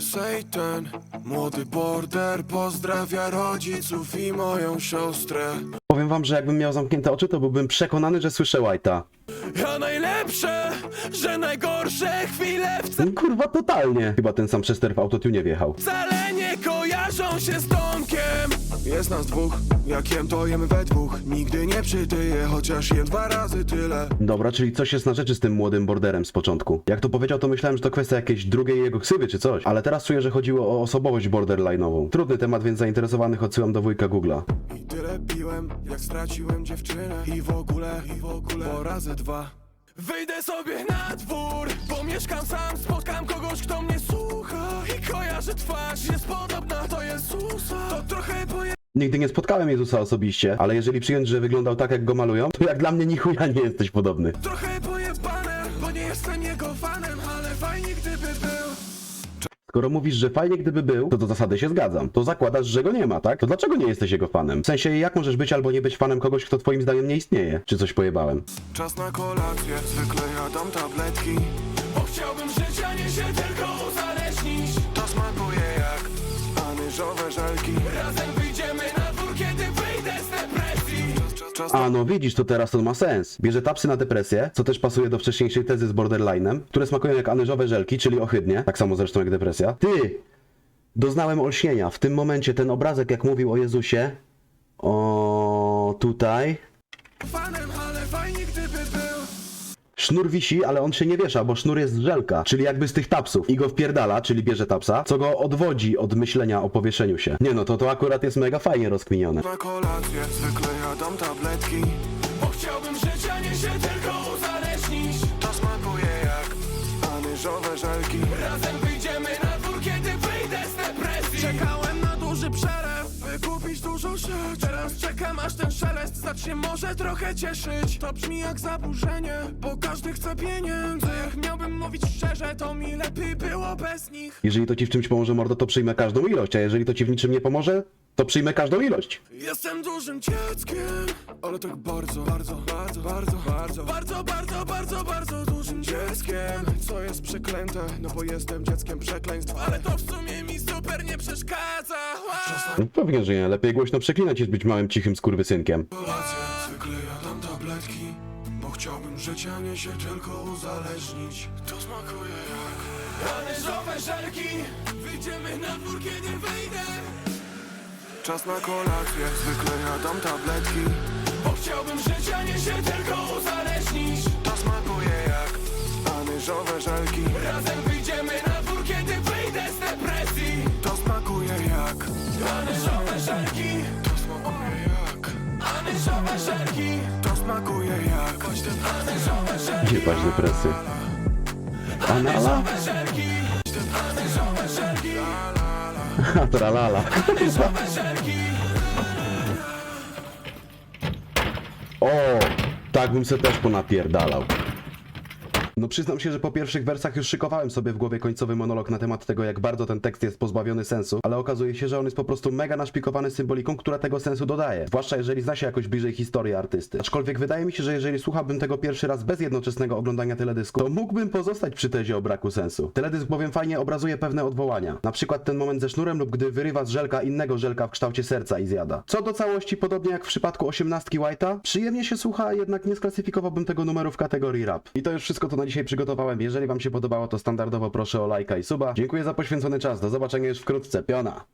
Satan, młody border pozdrawia rodziców i moją siostrę. Powiem wam, że jakbym miał zamknięte oczy, to byłbym przekonany, że słyszę White'a. Ja najlepsze, że najgorsze chwile Kurwa, totalnie. Chyba ten sam Chester w autotune wjechał. wcale kojarzą się z Tomkiem. Jest nas dwóch, jak jem to jemy we dwóch. Nigdy nie przytyję, chociaż jem dwa razy tyle. Dobra, czyli coś jest na rzeczy z tym młodym borderem z początku. Jak to powiedział, to myślałem, że to kwestia jakiejś drugiej jego ksywy czy coś. Ale teraz czuję, że chodziło o osobowość borderline'ową. Trudny temat, więc zainteresowanych odsyłam do wujka Google'a. I tyle piłem, jak straciłem dziewczynę I w ogóle, i w ogóle, po razy dwa Wyjdę sobie na dwór, bo mieszkam sam Spotkam kogoś, kto mnie słucha I kojarzę twarz, jest podobna do Jezusa. To trochę poje... Nigdy nie spotkałem Jezusa osobiście, ale jeżeli przyjąć, że wyglądał tak, jak go malują, to jak dla mnie nichuja nie jesteś podobny. Trochę pojebane, bo nie jestem jego fanem Ale fajnie gdyby był Skoro mówisz, że fajnie gdyby był, to do zasady się zgadzam. To zakładasz, że go nie ma, tak? To dlaczego nie jesteś jego fanem? W sensie, jak możesz być albo nie być fanem kogoś, kto twoim zdaniem nie istnieje? Czy coś pojebałem? Czas na kolację, zwykle jadam tabletki Bo chciałbym żyć, a nie się tylko Czas, A no widzisz, to teraz to ma sens. Bierze tapsy na depresję, co też pasuje do wcześniejszej tezy z borderline'em, które smakują jak anyżowe żelki, czyli ohydnie, tak samo zresztą jak depresja. Ty! Doznałem olśnienia. W tym momencie ten obrazek, jak mówił o Jezusie, o tutaj, fanem, ale fajnie gdyby był Sznur wisi, ale on się nie wiesza, bo sznur jest z żelka, czyli jakby z tych tapsów. I go wpierdala, czyli bierze tapsa, co go odwodzi od myślenia o powieszeniu się. Nie no, to to akurat jest mega fajnie rozkminione. Na kolację, zwykle jadam tabletki Bo chciałbym żyć, a nie się tylko uzależnić To smakuje jak anyżowe żelki Razem się może trochę cieszyć. To brzmi jak zaburzenie, bo każdy chce pieniędzy. Jak miałbym mówić szczerze, to mi lepiej było bez nich. Jeżeli to ci w czymś pomoże, mordo, to przyjmę każdą ilość, a jeżeli to ci w niczym nie pomoże, to przyjmę każdą ilość. Jestem dużym dzieckiem Ale tak bardzo, bardzo, bardzo, bardzo, bardzo Bardzo, bardzo, bardzo, bardzo, bardzo dzieckiem, co jest przeklęte, no bo jestem dzieckiem przekleństw, ale to w sumie mi super nie przeszkadza. No, Pewnie, że nie. Lepiej głośno przeklinać niż być małym, cichym skurwysynkiem. Kolację, zwykle jadam tabletki, bo chciałbym żyć, a nie się tylko uzależnić. To smakuje jak anyżowe żelki, wyjdziemy na dwór, kiedy wyjdę. Czas na kolację, zwykle jadam tabletki Bo chciałbym żyć, a nie się tylko uzależnić anyżowe żelki. Razem wyjdziemy na dwór, kiedy wyjdę z depresji. To smakuje jak. Anyżowe żelki. To smakuje jak. Anyżowe żelki. To smakuje jak. Anyżowe żelki. Nie paść depresję. Anala? Anyżowe żelki. Anyżowe żelki. Ha, tralala. Anyżowe żelki. O, tak bym se też ponapierdalał. No przyznam się, że po pierwszych wersach już szykowałem sobie w głowie końcowy monolog na temat tego, jak bardzo ten tekst jest pozbawiony sensu, ale okazuje się, że on jest po prostu mega naszpikowany symboliką, która tego sensu dodaje. Zwłaszcza jeżeli zna się jakoś bliżej historię artysty. Aczkolwiek wydaje mi się, że jeżeli słuchałbym tego pierwszy raz bez jednoczesnego oglądania teledysku, to mógłbym pozostać przy tezie o braku sensu. Teledysk bowiem fajnie obrazuje pewne odwołania. Na przykład ten moment ze sznurem lub gdy wyrywa z żelka innego żelka w kształcie serca i zjada. Co do całości, podobnie jak w przypadku osiemnastki White'a, przyjemnie się słucha, jednak nie sklasyfikowałbym tego numeru w kategorii rap. I to już wszystko, co na dzisiaj przygotowałem. Jeżeli wam się podobało, to standardowo proszę o lajka i suba. Dziękuję za poświęcony czas. Do zobaczenia już wkrótce. Piona!